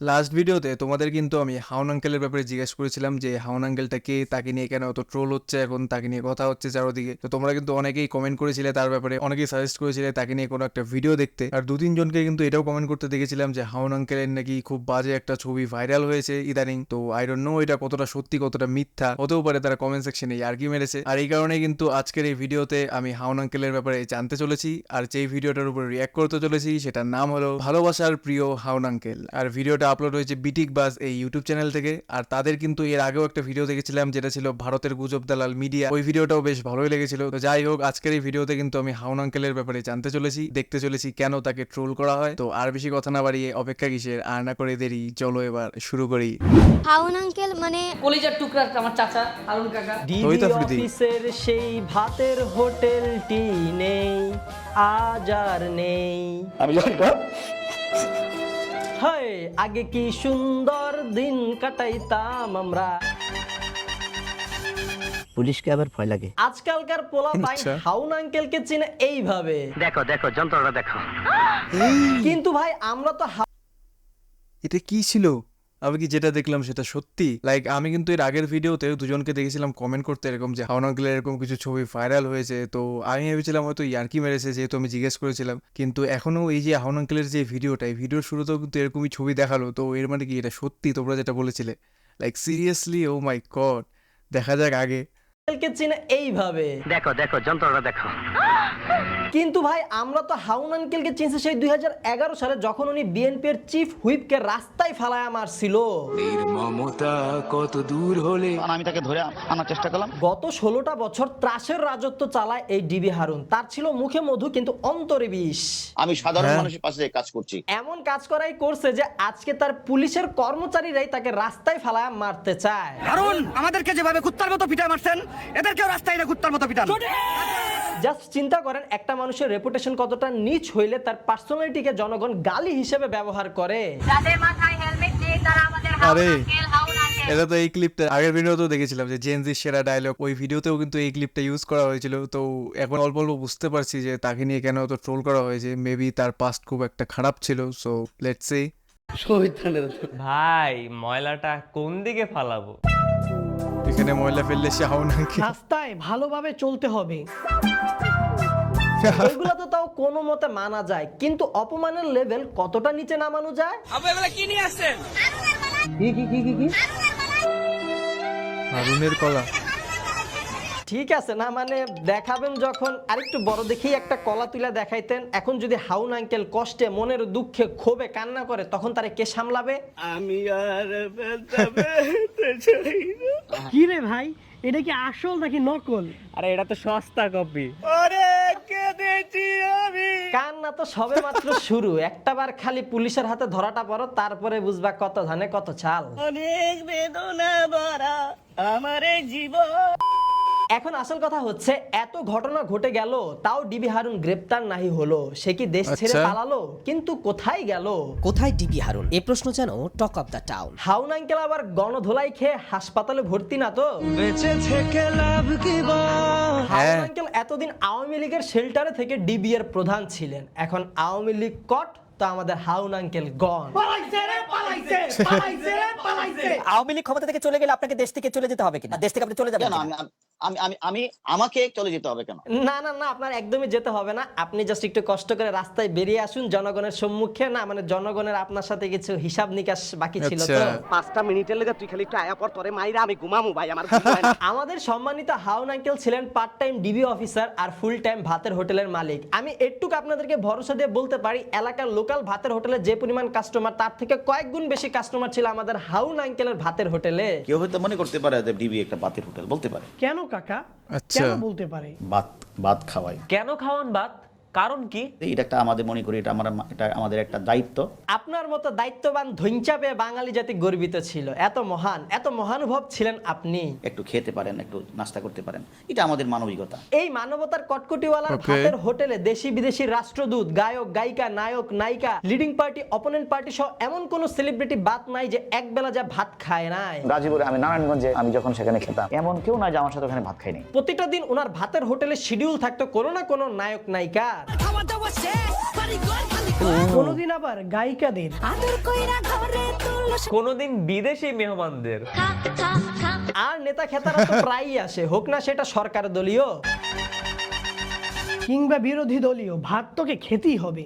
Last ভিডিওতে তোমাদের কিন্তু আমি হাউন আঙ্কেলের ব্যাপারে জিজ্ঞেস করেছিলাম যে, হাউন আঙ্কেলটা কে? তাকে নিয়ে কেন অত ট্রোল হচ্ছে এখন? তাকে নিয়ে কথা হচ্ছে চারোদিকে। তো তোমরা কিন্তু অনেকেই কমেন্ট করেছিলে তার ব্যাপারে, অনেকেই সাজেস্ট করেছিলে তাকে নিয়ে কোনো একটা ভিডিও দেখতে। আর দু তিনজনকে কিন্তু এটাও কমেন্ট করতে দেখেছিলাম যে, হাউন আঙ্কেলের নাকি খুব বাজে একটা ছবি ভাইরাল হয়েছে ইদানিং। তো আই ডোন্ট নো এটা কতটা সত্যি, কতটা মিথ্যা, হতেও পারে তারা কমেন্ট সেকশনে আর কি মেরেছে। আর এই কারণে কিন্তু আজকের এই ভিডিওতে আমি হাউন আঙ্কেলের ব্যাপারে জানতে চলেছি। আর যেই ভিডিওটার উপর রিয়াক্ট করতে চলেছি, সেটার নাম হলো ভালোবাসার প্রিয় হাউন আঙ্কেল। আর ভিডিওটা আপলোড হয়েছে বিটিক বাস এই ইউটিউব চ্যানেল থেকে। আর তাদের কিন্তু এর আগেও একটা ভিডিও দেখেছিলাম যেটা ছিল ভারতের গুজব দালাল মিডিয়া ওই ভিডিওটাও বেশ ভালোই লেগেছিল। তো যাই হোক আজকের এই ভিডিওতে কিন্তু আমি হাউন আঙ্কেলের ব্যাপারে জানতে চলেছি দেখতে চলেছি কেন তাকে ট্রোল করা হয়। তো আর বেশি কথা না বাড়িয়ে অপেক্ষা কিসের আর না করে দেরি চলো এবার শুরু করি। হাউন আঙ্কেল মানে কলিজার টুকরা আমার চাচা হারুন কাকা। ডিবি অফিসের সেই ভাতের হোটেলটি নেই আজ আর নেই। আমি জানি হায় আগে কি সুন্দর দিন কাটাইতাম আমরা? পুলিশকে আবার ভয় লাগে। আজকালকার পোলা পাই আচ্ছা। হাউন আঙ্কেলকে চিনে এইভাবে। দেখো দেখো যন্ত্রটা দেখো। কিন্তু ভাই আমরা তো এটা কি ছিল? আমি কি যেটা দেখলাম সেটা সত্যি? লাইক আমি কিন্তু এর আগের ভিডিওতে দুজনকে দেখেছিলাম কমেন্ট করতে এরকম যে হাওন আঙ্কেলের এরকম কিছু ছবি ভাইরাল হয়েছে। তো আমি ভেবেছিলাম হয়তো ইয়ার্কি মেরেছে যেহেতু আমি জিজ্ঞেস করেছিলাম। কিন্তু এখনও এই যে হাওন আঙ্কেলের যে ভিডিওটা এই ভিডিওর শুরুতেও কিন্তু এরকমই ছবি দেখাল। তো এর মানে কি? এটা সত্যি তোমরা যেটা বলেছিলে। Like seriously oh my god দেখা যাক আগে। চিনে এইভাবে। দেখো দেখো যন্ত্রটা দেখো। কিন্তু ভাই আমরা তো হাউন আঙ্কেলকে চিনছি সেই দুই সালে যখন উনি বিএনপির চিফ হুইপকে রাস্তায় ফালায়া মারছিল। নির্মমতা কত দূর হলে আমি তাকে ধরে আনার চেষ্টা করলাম। গত ষোলোটা বছর ত্রাসের রাজত্ব চালায় এই ডিবি হারুন। তার ছিল মুখে মধু কিন্তু অন্তরে বিষ। আমি সাধারণ হ্যাঁ। মানুষের পাশে কাজ করছি। এমন কাজ করাই করছে যে আজকে তার পুলিশের কর্মচারীরাই তাকে রাস্তায় ফালায়া মারতে চায়। হারুন আমাদেরকে যেভাবে কুত্তার মতো পিটা মারছেন এদেরকেও রাস্তায় না কুত্তার মতো পিটান। জাস্ট চিন্তা করেন একটা মানুষের রেপুটেশন কতটা নিচ হইলে তার পার্সোনালিটিকে জনগণ গালি হিসেবে ব্যবহার করে। যাদের মাথায় হেলমেট নেই তারা আমাদের আরে। এটা তো এই ক্লিপটা আগের ভিডিওতেও দেখেছিলাম যে জেনজির সেরা ডায়লগ ওই ভিডিওতেও কিন্তু এই ক্লিপটা ইউজ করা হয়েছিল। তো এখন অল্প অল্প বুঝতে পারছি যে তাকে নিয়ে কেন অত ট্রোল করা হয়েছে। মেবি তার পাস্ট খুব একটা খারাপ ছিল সো লেটস সে ভাই ময়লাটা কোন দিকে ফালাবো? এখানে ময়লা ফেললে সে হাউন রাস্তায় ভালোভাবে চলতে হবে। এগুলো তো তাও কোনো মতে মানা যায় কিন্তু অপমানের লেভেল কতটা নিচে নামানো যায়? হারুনের কলা। ঠিক আছে না মানে দেখাবেন যখন আরেকটু বড় দেখেই একটা কলা তুলে দেখাইতেন এখন যদি হাউন আঙ্কেল কষ্টে মনের দুঃখে ক্ষোভে কান্না করে তখন তারে কে সামলাবে? আমি আর কি রে ভাই? এটা কি আসল নাকি নকল? আরে এটা তো সস্তা কপি। কান্না তো সবে মাত্র শুরু। একটাবার খালি পুলিশের হাতে ধরাটা পড়ো তারপরে বুঝবা কত ধানে কত চাল এখন আসল কথা হচ্ছে এত ঘটনা ঘটে গেল তাও ডিবি হারুন গ্রেপ্তার নাহি হলো। সে কি দেশ ছেড়ে আচ্ছা। পালালো? কিন্তু কোথায় গেল? কোথায় ডিবি হারুন? এ প্রশ্ন যেন talk of the town. Haun uncle আবার গণধোলাই খেয়ে হাসপাতালে ভর্তি না তো? বেঁচে থেকে হাউন হ্যাঁ। আঙ্কেল এতদিন আওয়ামী লীগের শেল্টারে থেকে ডিবি এর প্রধান ছিলেন। এখন আওয়ামী লীগ কট তো আমাদের হাউন আঙ্কেল গন আওয়ামী লীগ ক্ষমতা থেকে চলে গেলে আপনাকে দেশ থেকে চলে যেতে হবে কিনা? দেশ থেকে আপনি চলে যাবেন? আমি আমি আমি আমি আমাকে চলে যেতে হবে কেন? না না না আপনার একদমই যেতে হবে না। আপনি জাস্ট একটু কষ্ট করে রাস্তায় বেরিয়ে আসুন জনগণের সম্মুখে না মানে জনগণের আপনার সাথে কিছু হিসাব নিকাশ বাকি ছিল তো। আচ্ছা পাঁচটা মিনিটের লেগে তুই খালি একটু আয়া পর তোরে মাইরা আমি ঘুমামু ভাই আমার আমাদের সম্মানিত হাউন আঙ্কেল ছিলেন পার্ট টাইম ডিবি অফিসার আর ফুল টাইম ভাতের হোটেলের মালিক। আমি একটুকু আপনাদেরকে ভরসা দিয়ে বলতে পারি এলাকার লোকাল ভাতের হোটেলে যে পরিমাণ কাস্টমার তার থেকে কয়েক গুণ বেশি কাস্টমার ছিল আমাদের হাউন আঙ্কেলের ভাতের হোটেলে। কেউ হয়তো মনে করতে পারে যে ডিবি একটা বাতের হোটেল বলতে পারে। কেন কাকা আচ্ছা। কেন বলতে পারে? বাত ভাত খাওয়াই। কেন খাওয়ান ভাত? কারণ কি? এটা একটা আমাদের মনে করি এটা আমার এটা আমাদের একটা দায়িত্ব। আপনার মতো দায়িত্ববান ধৈঞ্চা পেয়ে বাঙালি জাতি গর্বিত ছিল। এত মহান এত মহানুভব ছিলেন আপনি। একটু খেতে পারেন একটু নাস্তা করতে পারেন। এটা আমাদের মানবিকতা। এই মানবতার কটকটিওয়ালার. ভাতের হোটেলে দেশি বিদেশি রাষ্ট্রদূত গায়ক গায়িকা নায়ক নায়িকা লিডিং পার্টি অপোনেন্ট পার্টি সহ এমন কোন সেলিব্রিটি বাদ নাই যে এক বেলা যা ভাত খায় নাই। গাজীপুরে আমি নারায়ণগঞ্জে আমি যখন সেখানে খেতাম এমন কেউ না যে আমার সাথে ওখানে ভাত খাইনি প্রতিটা দিন ওনার ভাতের হোটেলে শিডিউল থাকতো কোনো না কোনো নায়ক নায়িকা হাজার কোনোদিন আবার গায়িকাদের। কোনোদিন বিদেশি মেহমানদের। আর নেতা খেতারা তো প্রায়ই আসে। হোক না সেটা সরকার দলীয় কিংবা বিরোধী দলীয়। ভাত তোকে খেতেই হবে।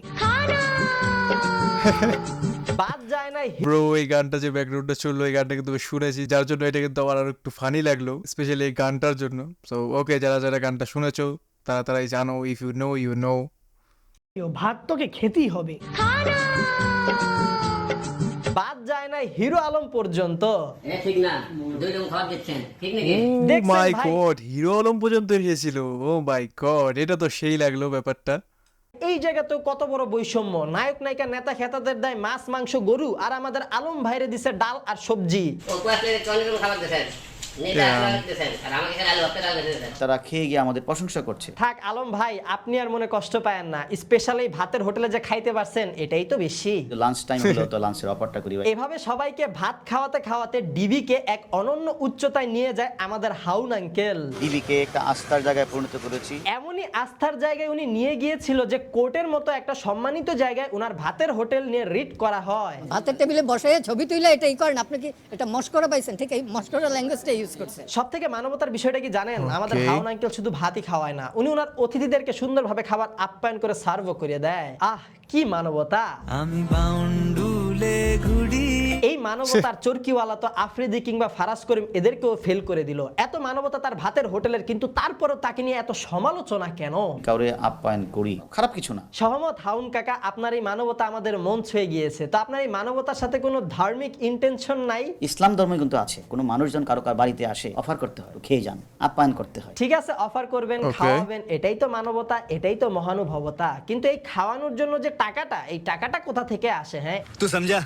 বাদ যায় না ব্রো এই গানটা যে ব্যাকগ্রাউন্ডে চলল এই গানটা কিন্তু শুনেছি। যার জন্য এটা কিন্তু আমার আরও একটু ফানি লাগল স্পেশালি এই গানটার জন্য। সো ওকে যারা যারা গানটা শুনেছো তারা তারাই জানো if you know you know ভাত তোকে খেতেই হবে। বাদ যায় না হিরো আলম পর্যন্ত। ঠিক না দুই রকম খাবার দিচ্ছেন ঠিক নাকি? মাই গড হিরো আলম পর্যন্ত এসেছিল। ও মাই গড এটা তো সেই লাগল ব্যাপারটা। এই জায়গাতেও কত বড় বৈষম্য। নায়ক নায়িকা নেতা খেতাদের দেয় মাছ মাংস গরু আর আমাদের আলম ভাইরে দিছে ডাল আর সবজি। তারা খেয়ে গিয়ে আমাদের প্রশংসা করছে। থাক আলম ভাই আপনি আর মনে কষ্ট পায়েন না। স্পেশালি ভাতের হোটেলে যে খাইতে পারছেন এটাই তো বেশি। লাঞ্চ টাইম হলো তো লাঞ্চের অফারটা করি এভাবে সবাইকে ভাত খাওয়াতে খাওয়াতে ডিবিকে এক অনন্য উচ্চতায় নিয়ে যায় আমাদের হাউন আঙ্কেল। ডিবিকে একটা আস্থার জায়গায় পরিণত করেছি। এমনই আস্থার জায়গায় উনি নিয়ে গিয়েছিল যে কোর্টের মতো একটা সম্মানিত জায়গায় উনার ভাতের হোটেল নিয়ে রিট করা হয়। ভাতের টেবিলে বসে ছবি তুলে এটাই করেন। আপনি কি এটা মস্করা পাইছেন? ঠিক এই মস্করা ল্যাঙ্গুয়েজটা ইউজ করছে। সব থেকে মানবতার বিষয়টা কি জানেন? আমাদের. হাউন আঙ্কেল শুধু ভাতই খাওয়ায় না। উনি ওনার অতিথিদেরকে সুন্দরভাবে খাবার আপ্যায়ন করে সার্ভ করে দেয়। আহ কি মানবতা! আমি বাউন্ডুলে ঘুরি এই মানবতার চরকিওয়ালা তো আফ্রিদি কিংবা ফারাজ করিম এদেরকেও ফেল করে দিল। এত মানবতা তার ভাতের হোটেলের কিন্তু তারপরও তাকে নিয়ে এত সমালোচনা কেন? কাউরে আপ্যায়ন করি খারাপ কিছু না। সহমত হাউন কাকা আপনার এই মানবতা আমাদের মন ছুঁয়ে গিয়েছে। তো আপনার এই মানবতার সাথে কোনো ধার্মিক ইন্টেনশন নাই? ইসলাম ধর্মে কিন্তু আছে। কোনো মানুষজন কারও কার বাড়িতে আসে অফার করতে হয় খেয়ে যান আপ্যায়ন করতে হয়। ঠিক আছে অফার করবেন. খাওয়াবেন এটাই তো মানবতা এটাই তো মহানুভবতা। কিন্তু এই খাওয়ানোর জন্য যে টাকাটা এই টাকাটা কোথা থেকে আসে হ্যাঁ? তুই সমঝা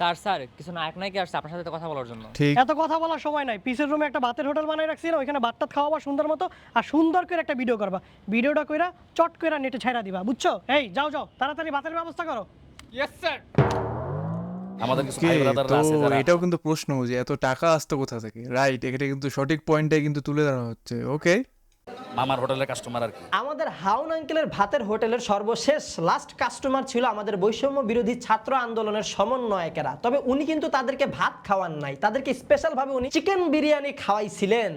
স্যার স্যার কিছু নায়ক নায়িকা আসছে আপনার সাথে কথা বলার জন্য? ঠিক। এত কথা বলার সময় নাই। পিসের রুমে একটা ভাতের হোটেল বানাই রাখছি না ওইখানে ভাতটা খাওয়াবা সুন্দর মতো আর সুন্দর করে একটা ভিডিও করবা। ভিডিওটা কইরা চট কইরা নেটে ছাইরা দিবা বুঝছ? এই যাও যাও তাড়াতাড়ি ভাতের ব্যবস্থা করো। আমাদের কিছু কে তো এটাও কিন্তু প্রশ্ন যে এত টাকা আসতো কোথা থেকে? রাইট এটা কিন্তু সঠিক পয়েন্টে কিন্তু তুলে ধরা হচ্ছে ওকে মামার হোটেলের কাস্টমার আর কি। আমাদের হাউন আঙ্কেলের ভাতের হোটেলের সর্বশেষ লাস্ট কাস্টমার ছিল আমাদের বৈষম্য বিরোধী ছাত্র আন্দোলনের সমন্বয়কেরা। তবে উনি কিন্তু তাদেরকে ভাত খাওয়ান নাই। তাদেরকে স্পেশাল ভাবে উনি চিকেন বিরিয়ানি খাওয়াইছিলেন।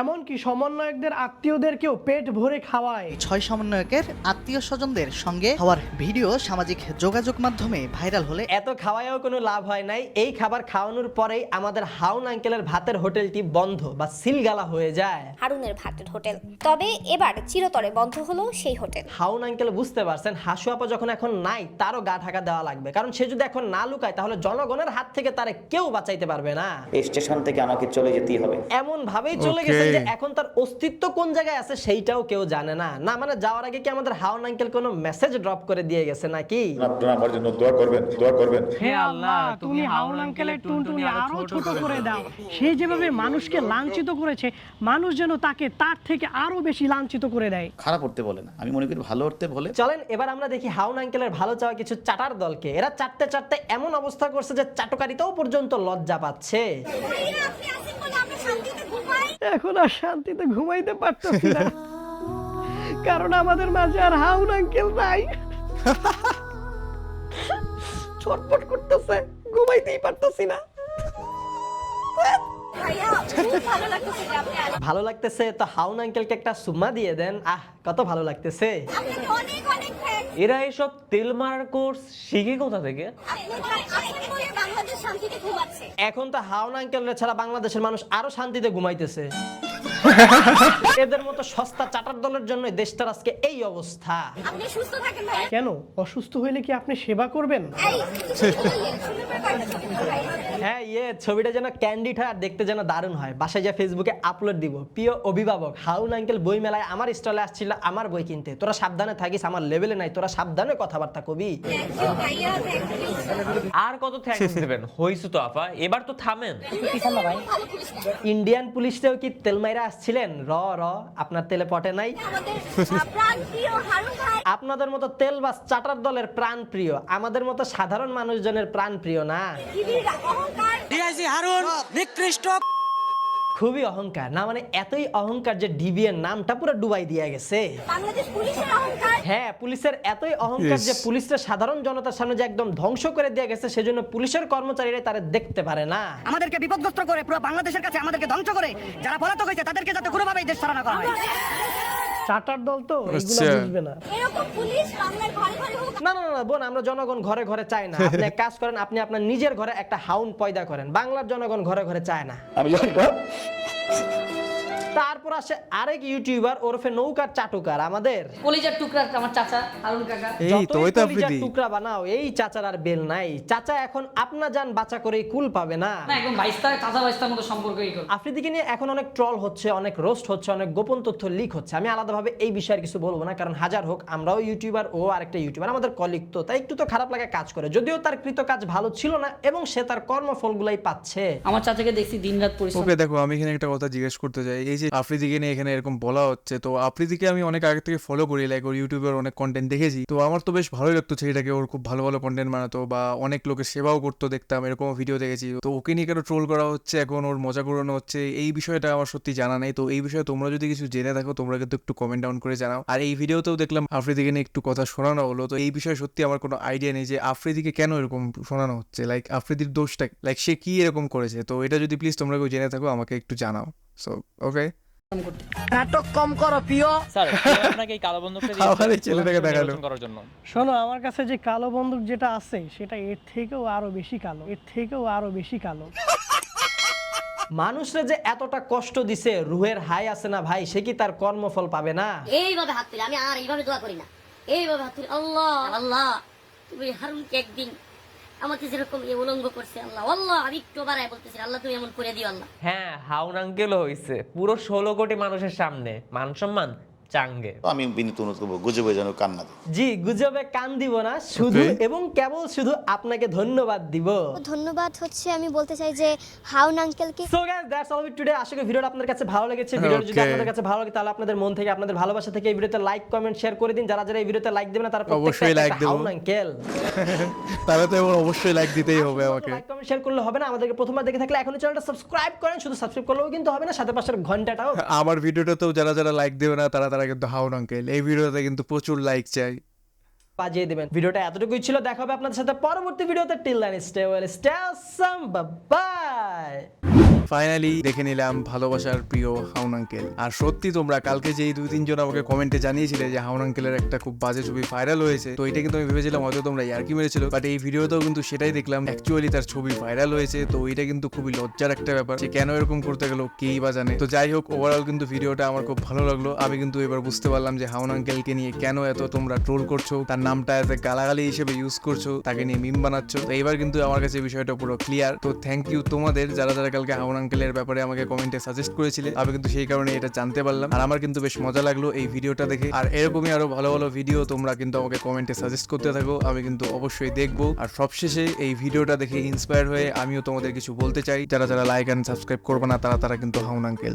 এমনকি সমন্বয়কদের আত্মীয়দেরকেও পেট ভরে খাওয়ায়। ছয় সমন্বয়কের আত্মীয় স্বজনদের সঙ্গে হওয়ার ভিডিও সামাজিক যোগাযোগ মাধ্যমে ভাইরাল হলে এত খাওয়ায়ও কোনো লাভ হয় নাই। এই খাবার খাওয়ানোর পরেই আমাদের হাউন আঙ্কেলের ভাতের হোটেলটি বন্ধ বা সিলগালা হয়ে যায়। হারুনের ভাতের হোটেল। তবে এবার চিরতরে বন্ধ হলো সেই হোটেল। হাউন আঙ্কেল বুঝতে পারছেন হাসু আপা যখন এখন নাই তারও গা ঢাকা দেওয়া লাগবে। কারণ সে যদি এখন না লুকায় তাহলে জনগণের হাত থেকে তারে কেউ বাঁচাইতে পারবে না। এই স্টেশন থেকে আমাকে চলে যেতেই হবে। এমন ভাবেই চলে Okay. যে এখন তার অস্তিত্ব কোন জায়গায় আছে সেইটাও কেউ জানে না। না মানে যাওয়ার আগে কি আমাদের হাউন আঙ্কেল কোনো মেসেজ ড্রপ করে দিয়ে গেছে নাকি? হে আল্লাহ তুমি হাউন আঙ্কেলের টুনটুনি আরও ছোট করে দাও। সে যেভাবে মানুষকে লাঞ্ছিত করেছে মানুষ যেন তাকে তার থেকে আরও বেশি লাঞ্ছিত করে দেয়। খারাপ করতে বলে না আমি মনে করি ভালো করতে বলে। চলেন এবার আমরা দেখি হাউন আঙ্কেলের ভালো চাওয়া কিছু চাটার দলকে। এরা চাটতে চাটতে এমন অবস্থা করছে যে চাটকারিতেও পর্যন্ত লজ্জা পাচ্ছে। এখন আর শান্তিতে ঘুমাইতে পারতেছি না। কারণ আমাদের মাঝে আর হাউন আঙ্কেল নাই। ছটফট করতেছে ঘুমাইতেই পারতেছি না। ভালো লাগতেছে? তো হাউন আঙ্কেলকে একটা সুম্মা দিয়ে দেন। আহ, কত ভালো লাগতেছে। এরা এসব তেল মারার কোর্স শিখে কোথা থেকে? এখন তো হাউন আঙ্কেল ছাড়া বাংলাদেশের মানুষ আরও শান্তিতে ঘুমাইতেছে। এদের মতো সস্তা চাটার দলের জন্য দেশটার আজকে এই অবস্থা। আপনি সুস্থ থাকেন ভাই। কেন? অসুস্থ হইলে কি আপনি সেবা করবেন? হ্যাঁ ইয়ে ছবিটা যেন ক্যান্ডিড হয় আর দেখতে যেন দারুণ হয়। বাসায় যা ফেসবুকে আপলোড দিব। প্রিয় অভিভাবক হাউন আঙ্কেল বই মেলায় আমার স্টলে আসছিল আমার বই কিনতে। তোরা সাবধানে থাকিস আমার লেভেলে নাই। তোরা সাবধানে কথাবার্তা কবি। আর কত থ্যাঙ্কস দেবেন হইছু তো আপা। এবার তো থামেন। ইন্ডিয়ান পুলিশরাও কি তেলমাইরা আসছিলেন? র র আপনার তেলে পটে নাই। আপনাদের মতো তেল বাস চাটার দলের প্রাণ প্রিয় আমাদের মতো সাধারণ মানুষজনের প্রাণ প্রিয় না ডিআইজি হারুন নিকৃষ্ট খুবই অহংকার। না মানে এতই অহংকার যে ডিবি এর নামটা পুরো ডুবাই দিয়ে গেছে। বাংলাদেশ পুলিশের অহংকার? হ্যাঁ পুলিশের এতই অহংকার যে পুলিশের সাধারণ জনতার সামনে যে একদম ধ্বংস করে দিয়ে গেছে সেজন্য পুলিশের কর্মচারীরা তারা দেখতে পারে না। আমাদেরকে বিপদগ্রস্ত করে পুরো বাংলাদেশের কাছে আমাদেরকে ধ্বংস করে যারা পলাতক হয়েছে তাদেরকে যাতে কোনোভাবেই দেশ ছাড়া না করা হয়। চার্টার দল তো এগুলো। বুঝবে না। এরকম পুলিশ বাংলার ঘরে ঘরে হোক না না না, না বোন আমরা জনগণ ঘরে ঘরে চাই না। আপনি এক কাজ করেন আপনি আপনার নিজের ঘরে একটা হাউন পয়দা করেন। বাংলার জনগণ ঘরে ঘরে চায় না। আমি তারপর আসে আরেক ইউটিউবার ওরফে নৌকার চাটুকার আমাদের। কলিজার টুকরা আমার চাচা হারুন কাকা। এই তো যতই ওই তো কলিজার আফ্রিদি। টুকরা বানাও এই চাচার আর বেল নাই। চাচা এখন আপনা যান বাঁচা করে কুল পাবে না। না একদম বাইস্তা চাচা বাইস্তার মতো সম্পর্কই আফ্রিদিকে নিয়ে এখন অনেক ট্রল হচ্ছে অনেক রোস্ট হচ্ছে অনেক গোপন তথ্য লিক হচ্ছে। আমি আলাদাভাবে এই বিষয়ে কিছু বলব না কারণ হাজার হোক আমরাও ইউটিউবার ও আরেকটা ইউটিউবার আমাদের কলিগ তো তাই একটু তো খারাপ লাগা কাজ করে। যদিও তার কৃত কাজ ভালো ছিল না এবং সে তার কর্মফলগুলাই পাচ্ছে। আমার চাচাকে দেখছি দিনরাত পরিশ্রম ওকে দেখো আমি এখানে একটা কথা জিজ্ঞেস করতে চাই। এই যে আফ্রিদিকে নিয়ে এখানে এরকম বলা হচ্ছে, তো আফ্রিদিকে আমি অনেক আগে থেকে ফলো করি লাইক ওর ইউটিউবের অনেক কন্টেন্ট দেখেছি। তো আমার তো বেশ ভালোই লাগতো ছেলেটাকে, ওর খুব ভালো ভালো কন্টেন্ট বানাতো বা অনেক লোকের সেবাও করতো দেখতাম এরকম ভিডিও দেখেছি। তো ওকে নিয়ে কেন ট্রোল করা হচ্ছে এখন, ওর মজা করানো হচ্ছে, এই বিষয়টা আমার সত্যি জানা নেই। তো এই বিষয়ে তোমরা যদি কিছু জেনে থাকো, তোমরা কিন্তু একটু কমেন্ট ডাউন করে জানাও। আর এই ভিডিওতেও দেখলাম আফ্রিদিকে নিয়ে একটু কথা শোনানো হলো, তো এই বিষয়ে সত্যি আমার কোনো আইডিয়া নেই যে আফ্রিদিকে কেন এরকম শোনানো হচ্ছে লাইক আফ্রিদির দোষটা লাইক সে কি এরকম করেছে? তো এটা যদি প্লিজ তোমরা কেউ জেনে থাকো, আমাকে একটু জানাও। সো ওকে নাটক কম করো প্রিয়। স্যার আপনাকে এই কালো বন্ধুকটা আবার এই ছেলেটাকে দেখাল। করার জন্য। শোনো আমার কাছে যে কালো বন্দুক যেটা আছে সেটা এর থেকেও আরও বেশি কালো। এর থেকেও আরও বেশি কালো। মানুষরা যে এতটা কষ্ট দিছে রুহের হাই আছে না ভাই সে কি তার কর্মফল পাবে না? এইভাবে হাত তুলে আমি আর এইভাবে দোয়া করি না। এইভাবে হাত তুলে আল্লাহ আল্লাহ তুমি হারুনকে একদিন আমাকে যেরকম এ উলঙ্গ করছে আল্লাহ। আল্লাহ আমি একটু বাড়ায় বলতেছি, আল্লাহ তুমি এমন করে দিও আল্লাহ। হ্যাঁ হাউন হয়েছে হইছে। পুরো ষোলো কোটি মানুষের সামনে। মান সম্মান? চাঙ্গে। আমি বিনীত অনুরোধ করব গুজবে যেন কান্না দেয়। জি গুজবে কান দিব না শুধু এবং কেবল শুধু আপনাকে ধন্যবাদ দিব। ধন্যবাদ হচ্ছে আমি বলতে চাই যে হাউন আঙ্কেলকে so guys that's all today আশা করি ভিডিওটা আপনাদের কাছে ভালো লেগেছে। ভিডিওটা যদি আপনাদের কাছে ভালো লাগে তাহলে আপনাদের মন থেকে আপনাদের ভালোবাসা থেকে এই ভিডিওতে লাইক কমেন্ট শেয়ার করে দিন। যারা যারা এই ভিডিওতে লাইক দেবেন না তারা অবশ্যই like দেবো। হাউন আঙ্কেল? তাহলে তো অবশ্যই লাইক দিতেই হবে আমাকে। লাইক কমেন্ট শেয়ার করলে হবে না। আমাদেরকে প্রথমবার দেখে থাকলে এখনই চ্যানেলটা সাবস্ক্রাইব করেন। শুধু সাবস্ক্রাইব করলেও কিন্তু হবে না সাথে পাশের ঘন্টাটাও। আমার ভিডিওটাতেও যারা যারা লাইক দেবে না তারা তারা কিন্তু হাউন আঙ্কেল। এই ভিডিওতে কিন্তু প্রচুর লাইক চাই। বাজিয়ে দিবেন। ভিডিওটা এতটুকুই ছিল। দেখা হবে আপনাদের সাথে পরবর্তী ভিডিওতে। Till then stay well stay bye finally দেখে নিলাম ভালোবাসার প্রিয় হাউন আঙ্কেল। আর সত্যি তোমরা, কালকে যেই দুই তিনজন আমাকে কমেন্টে জানিয়েছিলে যে হাউন আঙ্কেলের একটা খুব বাজে ছবি ভাইরাল হয়েছে, তো এটা কিন্তু আমি ভেবেছিলাম, হয়তো তোমরা ইয়ার্কি মেরেছিল। বাট এই ভিডিওতেও কিন্তু সেটাই দেখলাম অ্যাকচুয়ালি তার ছবি ভাইরাল হয়েছে, তো এটা কিন্তু খুবই লজ্জার একটা ব্যাপার যে কেন এরকম করতে গেল কেই বা জানে। তো যাই হোক ওভারঅল কিন্তু ভিডিওটা আমার খুব ভালো লাগল। আমি কিন্তু এবার বুঝতে পারলাম যে হাউন আঙ্কেলকে নিয়ে কেন এত তোমরা ট্রোল করছ, তার নামটা এত গালাগালি হিসেবে ইউজ করছ, তাকে নিয়ে মিম বানাচ্ছ। তো এবার কিন্তু আমার কাছে বিষয়টা পুরো ক্লিয়ার তো থ্যাংক ইউ তোমাদের, যারা যারা কালকে হাউন আঙ্কেলের ব্যাপারে আমাকে কমেন্টে সাজেস্ট করেছিলে। আমি কিন্তু সেই কারণে এটা জানতে পারলাম। আর আমার কিন্তু বেশ মজা লাগল এই ভিডিওটা দেখে। আর এরকমই আরও ভালো ভালো ভিডিও তোমরা কিন্তু আমাকে কমেন্টে সাজেস্ট করতে থাকো। আমি কিন্তু অবশ্যই দেখব। আর সবশেষে এই ভিডিওটা দেখে ইন্সপায়ার হয়ে আমিও তোমাদের কিছু বলতে চাই। যারা যারা লাইক অ্যান্ড সাবস্ক্রাইব করবে না তারা তারা কিন্তু হাউন আঙ্কেল